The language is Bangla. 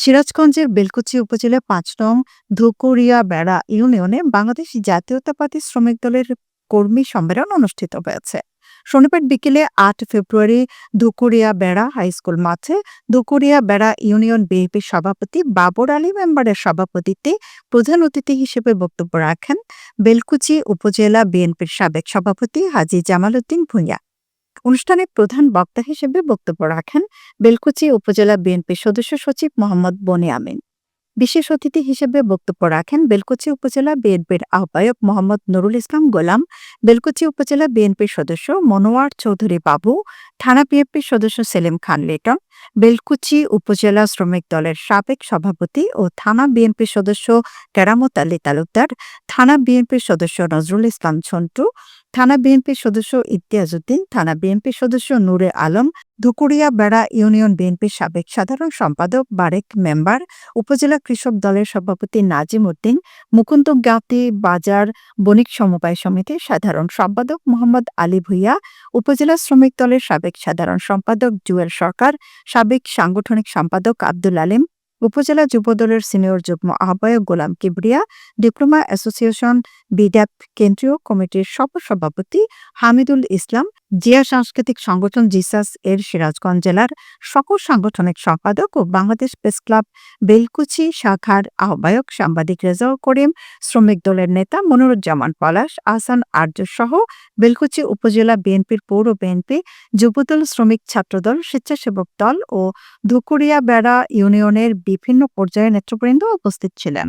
সিরাজগঞ্জের বেলকুচি উপজেলার পাঁচ নং ধুকুরিয়া বেড়া ইউনিয়নে বাংলাদেশ জাতীয়তাবাদী শ্রমিক দলের কর্মী সম্মেলন অনুষ্ঠিত হয়েছে। শনিবার বিকেলে আট ফেব্রুয়ারি ধুকুরিয়া বেড়া হাই স্কুল মাঠে ধুকুরিয়া বেড়া ইউনিয়ন বিএনপির সভাপতি বাবর আলী মেম্বারের সভাপতিত্বে প্রধান অতিথি হিসেবে বক্তব্য রাখেন বেলকুচি উপজেলা বিএনপির সাবেক সভাপতি হাজি জামাল উদ্দিন ভূঁইয়া। অনুষ্ঠানে প্রধান বক্তা হিসেবে বক্তব্য রাখেন বেলকুচি উপজেলা বিএনপি সদস্য সচিব মোহাম্মদ বনে আমিন। বিশেষ অতিথি হিসেবে বক্তব্য রাখেন বেলকুচি উপজেলা বিএনপির আহ্বায়ক মোহাম্মদ নুরুল ইসলাম গোলাম, বেলকুচি উপজেলা বিএনপির সদস্য মনোয়ার চৌধুরী বাবু, থানা বিএনপির সদস্য সেলিম খান লিটন, বেলকুচি উপজেলা শ্রমিক দলের সাবেক সভাপতি ও থানা বিএনপির সদস্য কেরামত আলী তালুকদার, থানা বিএনপির সদস্য নজরুল ইসলাম ছন্টু থানা বিএনপির সদস্য ইমতিয়াজউদ্দিন থানা বিএনপির সদস্য নূরে আলম ধুকুরিয়া বেড়া ইউনিয়ন বিএনপির সাবেক সাধারণ সম্পাদক বারেক মেম্বার, উপজেলা কৃষক দলের সভাপতি নাজিম উদ্দিন মুকুন্দ গাঁতি বাজার বণিক সমবায় সমিতির সাধারণ সম্পাদক মোহাম্মদ আলী ভুইয়া, উপজেলা শ্রমিক দলের সাবেক সাধারণ সম্পাদক জুয়েল সরকার, সাবেক সাংগঠনিক সম্পাদক আব্দুল আলিম, উপজেলা যুবদলের সিনিয়র যুগ্ম আহ্বায়ক গোলাম কিবরিয়া, ডিপ্লোমা অ্যাসোসিয়েশন, বিড্যাপ কেন্দ্রীয় কমিটির সভাপতি হামিদুল ইসলাম জিয়া সাংস্কৃতিক সংগঠন জিসাস এর সিরাজগঞ্জ জেলার সকল সাংগঠনিক সম্পাদক ও বাংলাদেশ প্রেস ক্লাব বেলকুচি শাখার আহ্বায়ক সাংবাদিক রেজাউল করিম, শ্রমিক দলের নেতা মনিরুজ্জামান পলাশ, আহসান আর্য সহ বেলকুচি উপজেলা বিএনপির পৌর বিএনপি, যুবদল শ্রমিক ছাত্রদল, স্বেচ্ছাসেবক দল ও ধুকুরিয়া বেড়া ইউনিয়নের বিভিন্ন পর্যায়ের নেতৃবৃন্দ উপস্থিত ছিলেন।